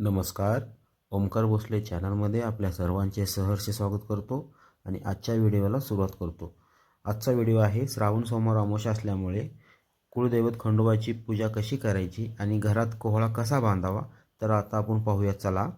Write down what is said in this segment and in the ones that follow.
नमस्कार. ओमकार भोसले चॅनलमध्ये आपल्या सर्वांचे सहर्ष स्वागत करतो आणि आजच्या व्हिडिओला सुरुवात करतो. आजचा व्हिडिओ आहे श्रावण सोमवार अमावस्या असल्यामुळे कुळदैवत खंडोबाची पूजा कशी करायची आणि घरात कोहळा कसा बांधावा तर आता आपण पाहूया. चला.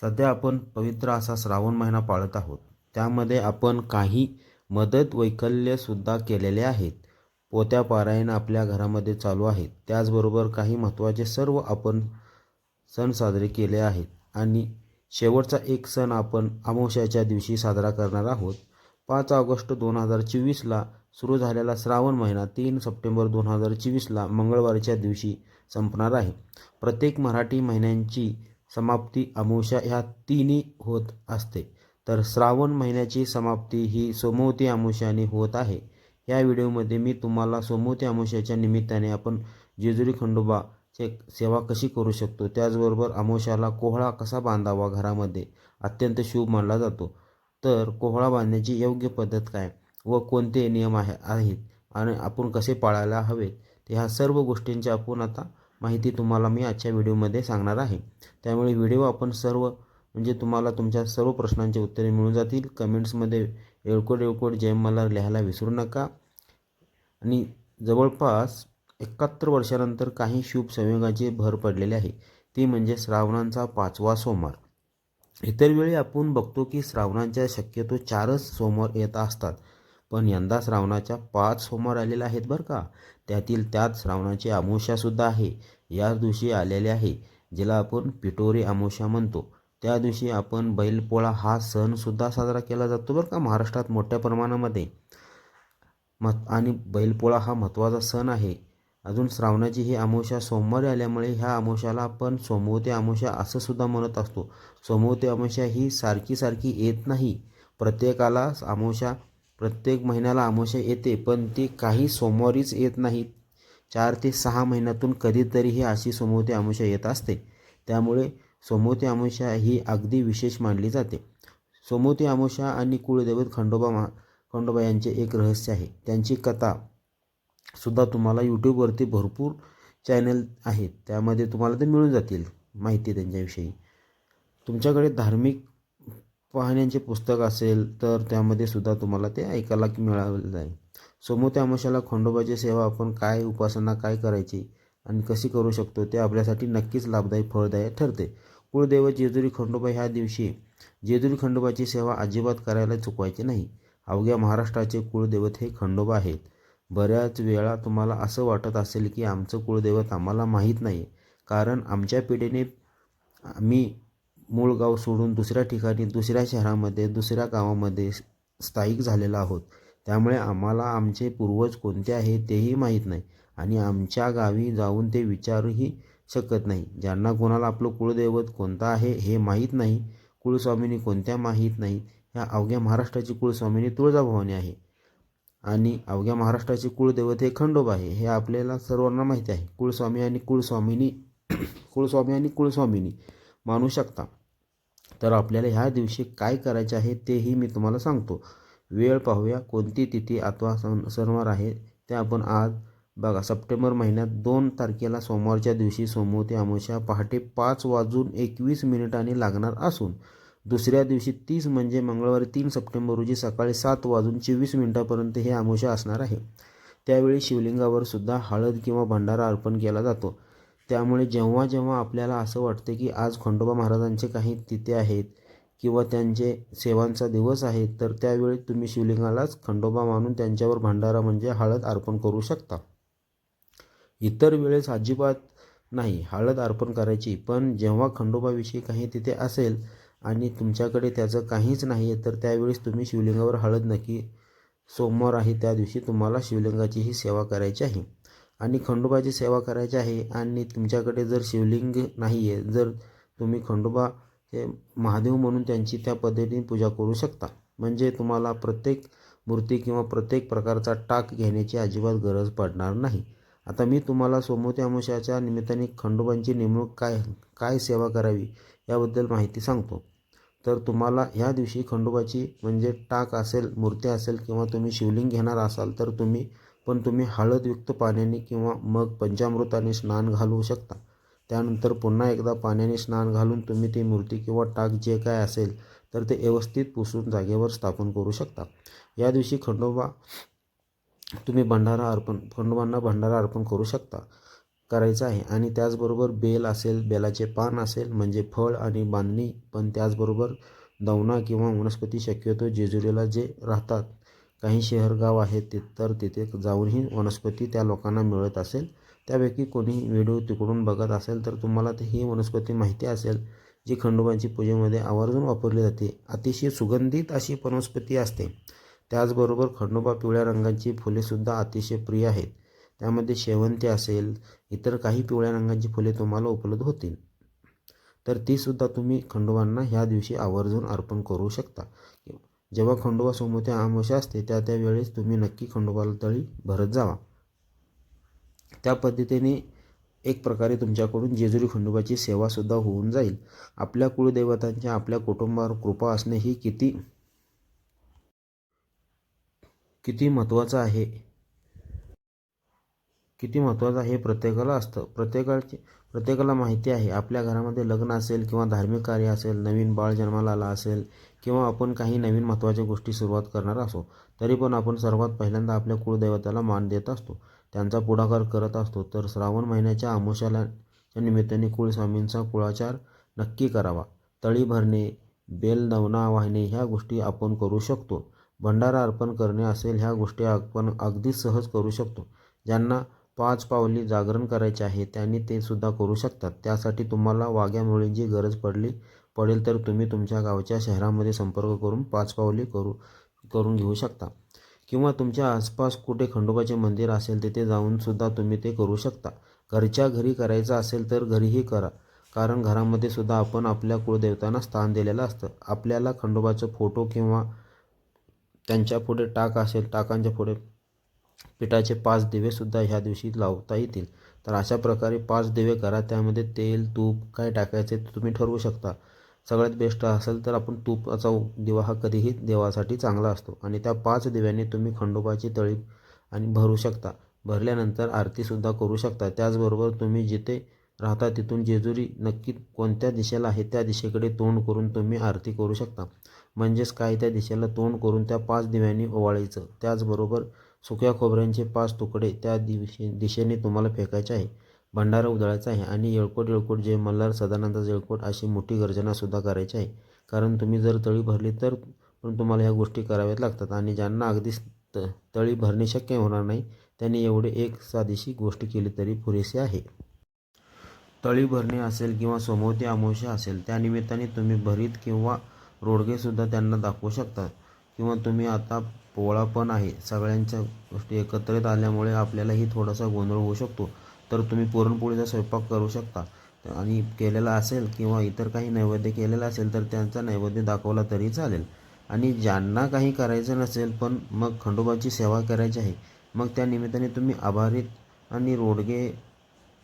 सध्या आपण पवित्र असा श्रावण महिना पाळत आहोत. त्यामध्ये आपण काही मदत वैकल्यसुद्धा केलेले आहेत. पोत्या पारायण आपल्या घरामध्ये चालू आहेत. त्याचबरोबर काही महत्त्वाचे सर्व आपण सण साजरे केले आहेत. आणि शेवटचा एक सण आपण अमावस्याच्या दिवशी साजरा करणार आहोत. पाच ऑगस्ट दोन हजार चोवीसला सुरू झालेला श्रावण महिना तीन सप्टेंबर दोन हजार चोवीसला मंगळवारच्या दिवशी संपणार आहे. प्रत्येक मराठी महिन्यांची समाप्ती अमावस्या ह्या तिन्ही होत असते. तर श्रावण महिन्याची समाप्ती ही सोमवती अमावस्याने होत आहे. या व्हिडिओमध्ये मी तुम्हाला सोमवती अमावस्याच्या निमित्ताने आपण जेजुरी खंडोबाचे सेवा कशी करू शकतो? त्याचबरोबर अमावश्याला कोहळा कसा बांधावा घरामध्ये? अत्यंत शुभ मानला जातो. तर कोहळा बांधण्याची योग्य पद्धत काय व कोणते नियम आहे आहेत आणि आपण कसे पाळायला हवेत? ते ह्या सर्व गोष्टींची आपण आता माहिती तुम्हाला मी आजच्या व्हिडिओमध्ये सांगणार आहे. त्यामुळे व्हिडिओ आपण सर्व म्हणजे तुम्हाला तुमच्या सर्व प्रश्नांची उत्तरे मिळून जातील. कमेंट्समध्ये येळकोट येळकोट जय मला लिहायला विसरू नका. आणि जवळपास एकाहत्तर वर्षानंतर काही शुभ संयोगाची भर पडलेली आहे. ती म्हणजे श्रावणांचा पाचवा सोमवार. इतर वेळी आपण बघतो की श्रावणाच्या शक्यतो चारच सोमवार येत असतात. पण यंदा श्रावणाच्या पाच सोमवार आलेले आहेत बरं का? त्यातील त्यात श्रावणाची अमावस्यासुद्धा आहे. याच दिवशी आलेले आहे ज्याला आपण पिटोरी अमावस्या म्हणतो. त्या दिवशी आपण बैलपोळा हा सणसुद्धा साजरा केला जातो बरं का महाराष्ट्रात मोठ्या प्रमाणामध्ये. मत आणि बैलपोळा हा महत्त्वाचा सण आहे. अजून श्रावणाची ही अमावस्या सोमवारी आल्यामुळे ह्या अमावस्याला आपण सोमवती अमावस्या असं सुद्धा म्हणत असतो. सोमवती अमावस्या ही सारखी सारखी येत नाही. प्रत्येकाला अमावस्या प्रत्येक महिन्याला अमावस्या येते पण ती काही सोमवारीच येत नाही. चार ते सहा महिन्यातून कधीतरी ही अशी सोमवती अमावस्या येत असते. त्यामुळे सोमवती अमावस्या ही अगदी विशेष मानली जाते. सोमवती अमावस्या आणि कुळदैवत खंडोबा मा खंडोबा यांचे एक रहस्य आहे. त्यांची कथा सुद्धा तुम्हाला यूट्यूबवरती भरपूर चॅनल आहेत. त्यामध्ये तुम्हाला ते मिळून जातील माहिती त्यांच्याविषयी. तुमच्याकडे धार्मिक पाहण्यांचे पुस्तक असेल तर त्यामध्ये सुद्धा तुम्हाला ते ऐकायला मिळालं जाईल सोमवती अमावस्याला खंडोबाची सेवा आपण काय उपासना काय करायची? आणि कशी करू शकतो ते आपल्यासाठी नक्कीच लाभदायी फळदायक ठरते. कुळदैव जेजुरी खंडोबा ह्या दिवशी जेजुरी खंडोबाची सेवा अजिबात करायला चुकवायची नाही. अवघ्या महाराष्ट्राचे कुळदैवत हे खंडोबा आहेत. बऱ्याच वेळा तुम्हाला असं वाटत असेल की आमचं कुळदैवत आम्हाला माहीत नाही कारण आमच्या पिढीने आम्ही मूळ गाव सोडून दुसऱ्या ठिकाणी दुसऱ्या शहरामध्ये दुसऱ्या गावामध्ये स्थायिक झालेलो आहोत. त्यामुळे आम्हाला आमचे पूर्वज कोणते आहेत तेही माहीत नाही आणि आमच्या गावी जाऊन ते विचारूही शकत नाही. ज्यांना कोणाला आपलं कुळदैवत कोणतं आहे हे माहीत नाही कुळस्वामिनी कोणत्या माहीत नाही ह्या अवघ्या महाराष्ट्राची कुळस्वामिनी तुळजाभवानी आहे. आणि अवघ्या महाराष्ट्राचे कुळदैवत हे खंडोबा आहे हे आपल्याला सर्वांना माहिती आहे. कुळस्वामी आणि कुळस्वामिनी कुळस्वामी आणि कुळस्वामिनी मानू शकता. तर आपल्याला ह्या दिवशी काय करायचे आहे तेही मी तुम्हाला सांगतो. वेळ पाहूया कोणती तिथी अथवा सण सणवार आहे. ते आपण आज बघा. सप्टेंबर महिन्यात दोन तारखेला सोमवारच्या दिवशी सोमवती अमावस्या पहाटे पाच वाजून एकवीस मिनिटांनी लागणार असून दुसऱ्या दिवशी तीस म्हणजे मंगळवारी तीन सप्टेंबर रोजी सकाळी सात वाजून चोवीस मिनिटापर्यंत हे अमावस्या असणार आहे. त्यावेळी शिवलिंगावर सुद्धा हळद किंवा भंडारा अर्पण केला जातो. त्यामुळे जेव्हा जेव्हा आपल्याला असं वाटतं की आज खंडोबा महाराजांचे काही तिथे आहेत किंवा त्यांचे सेवांचा दिवस आहे तर त्यावेळी तुम्ही शिवलिंगालाच खंडोबा मानून त्यांच्यावर भंडारा म्हणजे हळद अर्पण करू शकता. इतर वेळेस अजिबात नाही हळद अर्पण करायची. पण जेव्हा खंडोबाविषयी काही तिथे असेल आणि तुमच्याकडे त्याचं काहीच नाही आहे तर त्यावेळेस तुम्ही शिवलिंगावर हळद नक्की सोमवार आहे त्या दिवशी तुम्हाला शिवलिंगाची ही सेवा करायची आहे. आणि खंडोबाची सेवा करायची आहे आणि तुमच्याकडे जर शिवलिंग नाही आहे जर तुम्ही खंडोबा हे महादेव म्हणून त्यांची त्या पद्धतीने पूजा करू शकता. म्हणजे तुम्हाला प्रत्येक मूर्ती किंवा प्रत्येक प्रकारचा टाक घेण्याची अजिबात गरज पडणार नाही. आता मी तुम्हाला सोमवती अमावस्याच्या निमित्ताने खंडोबांची नेमणूक काय काय सेवा करावी याबद्दल माहिती सांगतो. तर तुम्हाला ह्या दिवशी खंडोबाची म्हणजे टाक असेल मूर्ती असेल किंवा तुम्ही शिवलिंग घेणार असाल तर तुम्ही पण तुम्ही हळदयुक्त पाण्याने किंवा मग पंचामृताने स्नान घालवू शकता. त्यानंतर पुन्हा एकदा पाण्याने स्नान घालून तुम्ही ती मूर्ती किंवा टाक जे काय असेल तर ते व्यवस्थित पुसून जागेवर स्थापन करू शकता. या दिवशी खंडोबा तुम्ही भंडारा अर्पण खंडोबांना भंडारा अर्पण करू शकता करायचं आहे. आणि त्याचबरोबर बेल असेल बेलाचे पान असेल म्हणजे फळ आणि बांधणी पण त्याचबरोबर दवना किंवा वनस्पती शक्यतो जेजुरीला जे राहतात काही शहर गाव आहेत ते तर तिथे जाऊनही वनस्पती त्या लोकांना मिळत असेल. त्यापैकी कोणी व्हिडिओ तिकडून बघत असेल तर तुम्हाला ते ही वनस्पती माहिती असेल जी खंडोबांची पूजेमध्ये आवर्जून वापरली जाते. अतिशय सुगंधित अशी वनस्पती असते. त्याचबरोबर खंडोबा पिवळ्या रंगांची फुलेसुद्धा अतिशय प्रिय आहेत. त्यामध्ये शेवंती असेल इतर काही पिवळ्या रंगांची फुले तुम्हाला उपलब्ध होतील. तर तीसुद्धा तुम्ही खंडोबांना ह्या दिवशी आवर्जून अर्पण करू शकता. जेव्हा खंडोबा सोमवती अमावस्या असते त्या त्यावेळेस तुम्ही नक्की खंडोबाला तळी भरत जावा. त्या पद्धतीने एक प्रकारे तुमच्याकडून जेजुरी खंडोबाची सेवासुद्धा होऊन जाईल. आपल्या कुळदेवतांच्या आपल्या कुटुंबावर कृपा असणे ही किती किती महत्त्वाचं आहे? किती महत्त्वाचं आहे हे प्रत्येकाला असतं. प्रत्येकाची प्रत्येकाला माहिती आहे. आपल्या घरामध्ये लग्न असेल किंवा धार्मिक कार्य असेल नवीन बाळ जन्माला आला असेल किंवा आपण काही नवीन महत्त्वाच्या गोष्टी सुरुवात करणार असो तरी पण आपण सर्वात पहिल्यांदा आपल्या कुळदैवताला मान देत असतो. त्यांचा पुढाकार करत असतो तर श्रावण महिन्याच्या अमावस्याला निमित्ताने कुळस्वामींचा कुळाचार नक्की करावा. तळी भरणे बेल नवना वाहणे ह्या गोष्टी आपण करू शकतो. भंडारा अर्पण करणे असेल ह्या गोष्टी आपण अगदी सहज करू शकतो. ज्यांना पाच पावली जागरण करायचे आहे त्यांनी ते सुद्धा करू शकतात. त्यासाठी तुम्हाला वाघ्या मुलींची गरज पडली पडेल तर तुम्ही तुमच्या गावच्या शहरामध्ये संपर्क करून पाच पावली करू करून घेऊ शकता. किंवा तुमच्या आसपास कुठे खंडोबाचे मंदिर असेल तिथे जाऊनसुद्धा तुम्ही ते करू शकता. घरच्या घरी करायचं असेल तर घरीही करा. कारण घरामध्ये सुद्धा आपण आपल्या कुळदेवतांना स्थान दिलेलं असतं. आपल्याला खंडोबाचं फोटो किंवा त्यांच्या पुढे टाक असेल टाकांच्या पुढे पिठाचे पाच दिवेसुद्धा ह्या दिवशी लावता येतील. तर अशा प्रकारे पाच दिवे करा. त्यामध्ये तेल तूप काय टाकायचे ते तुम्ही ठरवू शकता. सगळ्यात बेस्ट असेल तर आपण तुपाचा दिवा हा कधीही देवासाठी चांगला असतो. आणि त्या पाच दिव्यांनी तुम्ही खंडोबाची तळी आणि भरू शकता. भरल्यानंतर आरतीसुद्धा करू शकता. त्याचबरोबर तुम्ही जिथे राहता तिथून जेजुरी नक्की कोणत्या दिशेला आहे त्या दिशेकडे तोंड करून तुम्ही आरती करू शकता. म्हणजेच काय त्या दिशेला तोंड करून त्या पाच दिव्यांनी ओवाळायचं. त्याचबरोबर सुक्या खोबऱ्यांचे पाच तुकडे त्या दिवशी दिशेने तुम्हाला फेकायचे आहे. भंडारा उधळायचा आहे आणि येळकोट येळकोट जय मल्हार सदानंद येळकोट अशी मोठी गर्जनासुद्धा करायची आहे. कारण तुम्ही जर तळी भरली तर पण तुम्हाला ह्या गोष्टी कराव्यात लागतात आणि ज्यांना अगदीच त तळी भरणे शक्य होणार नाही त्यांनी एवढे एक साधीशी गोष्ट केली तरी पुरेसे आहे. तळी भरणे असेल किंवा सोमवती अमावस्या असेल त्या निमित्ताने तुम्ही भरीत किंवा रोडगेसुद्धा त्यांना दाखवू शकता. किंवा तुम्ही आता पोळा पण आहे सगळ्यांच्या गोष्टी एकत्रित आल्यामुळे आपल्यालाही थोडासा गोंधळ होऊ शकतो. तर तुम्ही पुरणपोळीचा स्वयंपाक करू शकता आणि केलेला असेल किंवा इतर काही नैवेद्य केलेला असेल तर त्यांचा नैवेद्य दाखवला तरी चालेल. आणि ज्यांना काही करायचं नसेल पण मग खंडोबाची सेवा करायची आहे मग त्या निमित्ताने तुम्ही आभारीत आणि रोडगे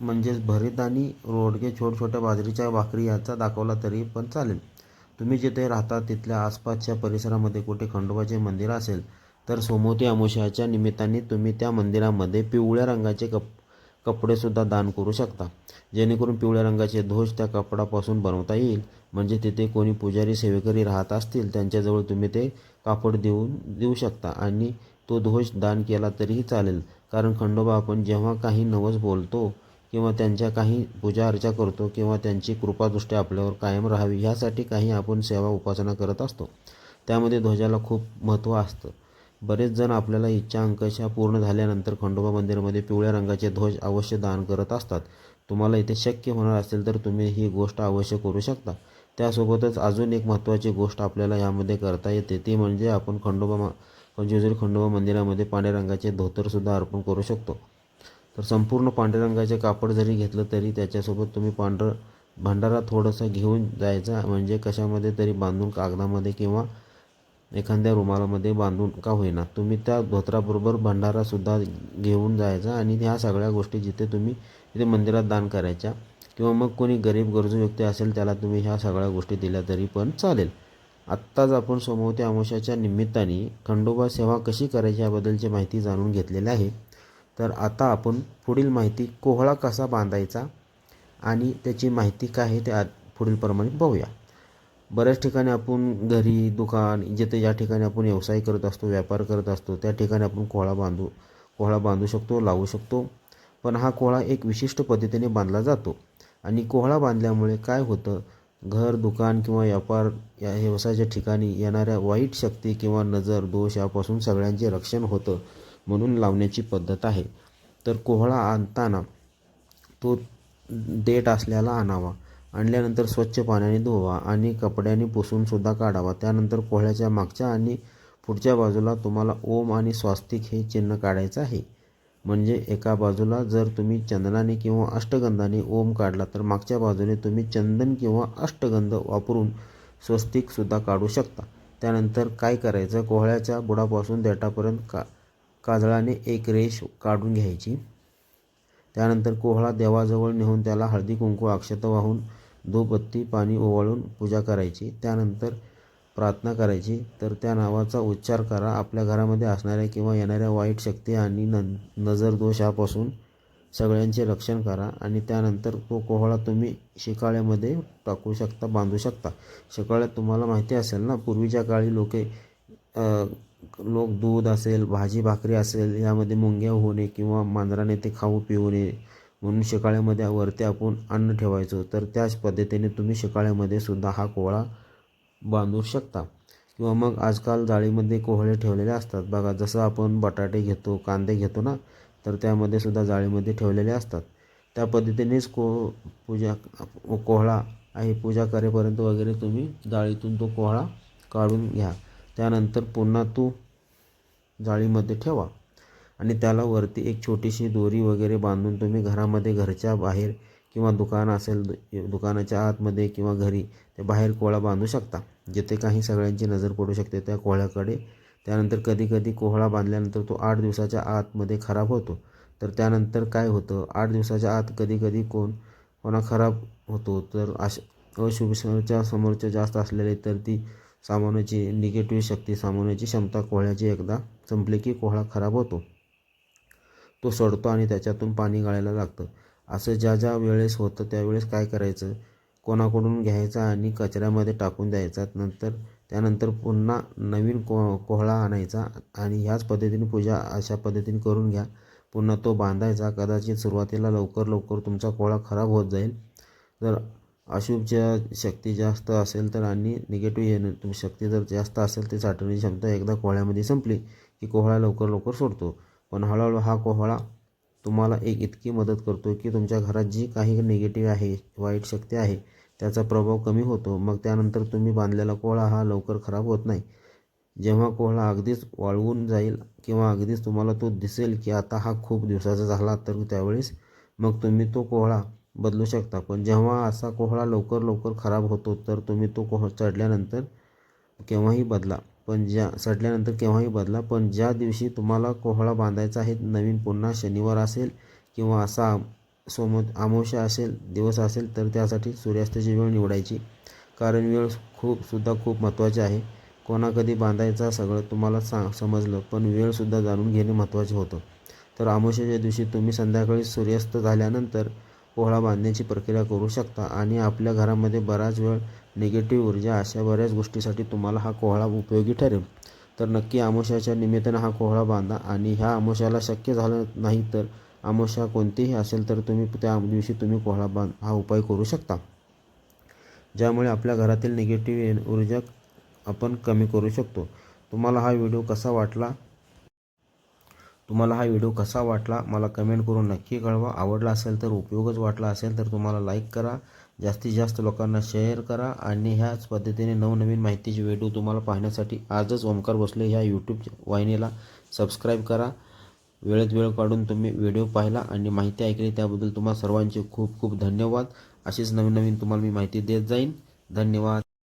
म्हणजेच भरीत आणि रोडगे छोट छोट्या बाजरीच्या भाकरी याचा दाखवला तरी पण चालेल. तुम्ही जिथे राहता तिथल्या आसपासच्या परिसरामध्ये कुठे खंडोबाचे मंदिर असेल तर सोमोती अमोशाच्या निमित्ताने तुम्ही त्या मंदिरामध्ये पिवळ्या रंगाचे कप कपडेसुद्धा दान करू शकता. जेणेकरून पिवळ्या रंगाचे ध्वज त्या कपडापासून बनवता येईल. म्हणजे तिथे कोणी पुजारी सेवेकरी राहत असतील त्यांच्याजवळ तुम्ही ते कापड देऊन देऊ शकता. आणि तो ध्वज दान केला तरीही चालेल. कारण खंडोबा आपण जेव्हा काही नवस बोलतो किंवा त्यांच्या काही पूजा अर्चा करतो किंवा त्यांची कृपादृष्टी आपल्यावर कायम राहावी ह्यासाठी काही आपण सेवा उपासना करत असतो. त्यामध्ये ध्वजाला खूप महत्त्व असतं. बरेच जण आपल्याला इच्छा अंकशा पूर्ण झाल्यानंतर खंडोबा मंदिरामध्ये पिवळ्या रंगाचे ध्वज अवश्य दान करत असतात. तुम्हाला इथे शक्य होणार असेल तर तुम्ही ही गोष्ट अवश्य करू शकता. त्यासोबतच अजून एक महत्त्वाची गोष्ट आपल्याला यामध्ये करता येते ती म्हणजे आपण खंडोबा मा जेजुरी खंडोबा मंदिरामध्ये पांढऱ्या रंगाचे धोतरसुद्धा अर्पण करू शकतो. तर संपूर्ण पांढऱ्या रंगाचे कापड जरी घेतलं तरी त्याच्यासोबत तुम्ही पांढरं भंडारा थोडंसं घेऊन जायचा म्हणजे कशामध्ये तरी बांधून कागदामध्ये किंवा एखाद्या रुमालामध्ये बांधून का होईना. तुम्ही त्या धोत्राबरोबर भंडारासुद्धा घेऊन जायचा आणि ह्या सगळ्या गोष्टी जिथे तुम्ही तिथे मंदिरात दान करायच्या किंवा मग कोणी गरीब गरजू व्यक्ती असेल त्याला तुम्ही ह्या सगळ्या गोष्टी दिल्या तरी पण चालेल. आत्ताच आपण सोमवती अमावस्याच्या निमित्ताने खंडोबा सेवा कशी करायची याबद्दलची माहिती जाणून घेतलेली आहे. तर आता आपण पुढील माहिती कोहळा कसा बांधायचा आणि त्याची माहिती काय आहे ते पुढीलप्रमाणे पाहूया बऱ्याच ठिकाणी आपण घरी दुकान जिथे ज्या ठिकाणी आपण व्यवसाय करत असतो व्यापार करत असतो त्या ठिकाणी आपण कोहळा बांधू कोहळा बांधू शकतो लावू शकतो. पण हा कोहळा एक विशिष्ट पद्धतीने बांधला जातो. आणि कोहळा बांधल्यामुळे काय होतं? घर दुकान किंवा व्यापार या व्यवसायाच्या ठिकाणी येणाऱ्या वाईट शक्ती किंवा नजर दोष यापासून सगळ्यांचे रक्षण होतं म्हणून लावण्याची पद्धत आहे. तर कोहळा आणताना तो देठ असल्याला आणावा. आणल्यानंतर स्वच्छ पाण्याने धुवा आणि कपड्याने पुसूनसुद्धा काढावा. त्यानंतर कोहळ्याच्या मागच्या आणि पुढच्या बाजूला तुम्हाला ओम आणि स्वास्तिक हे चिन्ह काढायचं आहे. म्हणजे एका बाजूला जर तुम्ही चंदनाने किंवा अष्टगंधाने ओम काढला तर मागच्या बाजूने तुम्ही चंदन किंवा अष्टगंध वापरून स्वस्तिकसुद्धा काढू शकता. त्यानंतर काय करायचं? कोहळ्याच्या बुडापासून देठापर्यंत का काजळाने एक रेष काढून घ्यायची. त्यानंतर कोहळा देवाजवळ नेऊन त्याला हळदी कुंकू अक्षत वाहून धूपबत्ती पाणी ओवाळून पूजा करायची त्यानंतर प्रार्थना करायची. तर त्या नावाचा उच्चार करा. आपल्या घरामध्ये असणाऱ्या किंवा येणाऱ्या वाईट शक्ती आणि न नजर दोषापासून सगळ्यांचे रक्षण करा आणि त्यानंतर तो कोहळा तुम्ही शिकाळ्यामध्ये टाकू शकता बांधू शकता. शिकाळ्यात तुम्हाला माहिती असेल ना पूर्वीच्या काळी लोके लोक दूध असेल भाजी भाकरी असेल यामध्ये मुंग्या होणे किंवा मांजराने ते खाऊ पिऊ नये. म्हणून शेकाळ्यामध्ये वरती आपण अन्न ठेवायचो. तर त्याच पद्धतीने तुम्ही शेकाळ्यामध्ये सुद्धा हा कोहळा बांधू शकता. किंवा मग आजकाल जाळीमध्ये कोहळे ठेवलेले असतात. बघा जसं आपण बटाटे घेतो कांदे घेतो ना तर त्यामध्ये सुद्धा जाळीमध्ये ठेवलेले असतात. त्या पद्धतीनेच को पूजा कोहळा आहे पूजा करेपर्यंत वगैरे तुम्ही जाळीतून तो कोहळा काढून घ्या. त्यानंतर पुन्हा तो जाळीमध्ये ठेवा. आणि त्याला वरती एक छोटीशी दोरी वगैरे बांधून तुम्ही घरामध्ये घरच्या बाहेर किंवा दुकान असेल दुकानाच्या आतमध्ये किंवा घरी ते बाहेर कोळा बांधू शकता. जिथे काही सगळ्यांची नजर पडू शकते त्या कोहळ्याकडे त्यानंतर कधीकधी कोहळा बांधल्यानंतर तो आठ दिवसाच्या आतमध्ये खराब होतो. तर त्यानंतर काय होतं? आठ दिवसाच्या आत कधीकधी कोण कोणा खराब होतो तर अश अशुभच्या समोरच्या जास्त असलेले तर ती सामानाची निगेटिव्ह शक्ती सामावण्याची क्षमता कोहळ्याची एकदा संपली की कोहळा खराब होतो. तो सडतो आणि त्याच्यातून पाणी गाळायला लागतं. असं ज्या ज्या वेळेस होतं त्यावेळेस काय करायचं? कोणाकडून घ्यायचा आणि कचऱ्यामध्ये टाकून द्यायचा? नंतर त्यानंतर पुन्हा नवीन को कोहळा आणायचा आणि ह्याच पद्धतीने पूजा अशा पद्धतीने करून घ्या. पुन्हा तो बांधायचा. कदाचित सुरुवातीला लवकर लवकर तुमचा कोहळा खराब होत जाईल. जर अशुभच्या शक्ती जास्त असेल तर आणि निगेटिव्ह येणं तुम शक्ती जर जास्त असेल ते साठवण्याची क्षमता एकदा कोहळ्यामध्ये संपली की कोहळा लवकर लवकर सोडतो. पण हळूहळू हा कोहळा तुम्हाला एक इतकी मदत करतो की तुमच्या घरात जी काही निगेटिव्ह आहे वाईट शक्ती आहे त्याचा प्रभाव कमी होतो. मग त्यानंतर तुम्ही बांधलेला कोहळा हा लवकर खराब होत नाही. जेव्हा कोहळा अगदीच वाळवून जाईल किंवा अगदीच तुम्हाला तो दिसेल की आता हा खूप दिवसाचा झाला तर त्यावेळेस मग तुम्ही तो कोहळा बदलू शकता. पण जेव्हा असा कोहळा लवकर लवकर खराब होतो तर तुम्ही तो कोह चढल्यानंतर केव्हाही बदला. पण ज्या सडल्यानंतर केव्हाही बदला पण ज्या दिवशी तुम्हाला कोहळा बांधायचा आहे नवीन पुन्हा शनिवार असेल किंवा असा सोम अमावस्या असेल दिवस असेल तर त्यासाठी सूर्यास्ताची वेळ निवडायची. कारण वेळ खूप सुद्धा खूप महत्त्वाची आहे. कोणा कधी बांधायचा सगळं तुम्हाला सा समजलं पण वेळसुद्धा जाणून घेणे महत्त्वाचे होतं. तर अमावस्याच्या दिवशी तुम्ही संध्याकाळी सूर्यास्त झाल्यानंतर पोहळा बांधण्याची प्रक्रिया करू शकता आणि आपल्या घरामध्ये बराच वेळ निगेटिव्ह ऊर्जा अशा बऱ्याच गोष्टीसाठी तुम्हाला हा कोहळा उपयोगी ठरेल. तर नक्की आमोशाच्या निमित्तानं हा कोहळा बांधा आणि ह्या आमोशाला शक्य झालं नाही तर आमोशा कोणतीही असेल तर तुम्ही त्या दिवशी तुम्ही कोहळा बांध हा उपाय करू शकता. ज्यामुळे आपल्या घरातील निगेटिव्ह ऊर्जा आपण कमी करू शकतो. तुम्हाला हा व्हिडिओ कसा वाटला? तुम्हाला हा व्हिडिओ कसा वाटला? मला कमेंट करून नक्की कळवा. आवडला असेल तर उपयोगच वाटला असेल तर तुम्हाला लाईक करा. जास्तीत जास्त लोकांना शेअर करा आणि ह्याच पद्धतीने नवनवीन माहितीचे व्हिडिओ तुम्हाला पाहण्यासाठी आजच ओमकार भोसले ह्या यूट्यूब वाहिनीला सबस्क्राईब करा. वेळेत वेळ काढून तुम्ही व्हिडिओ पाहिला आणि माहिती ऐकली त्याबद्दल तुम्हाला सर्वांचे खूप खूप धन्यवाद. अशीच नवीन नवीन तुम्हाला मी माहिती देत जाईन. धन्यवाद.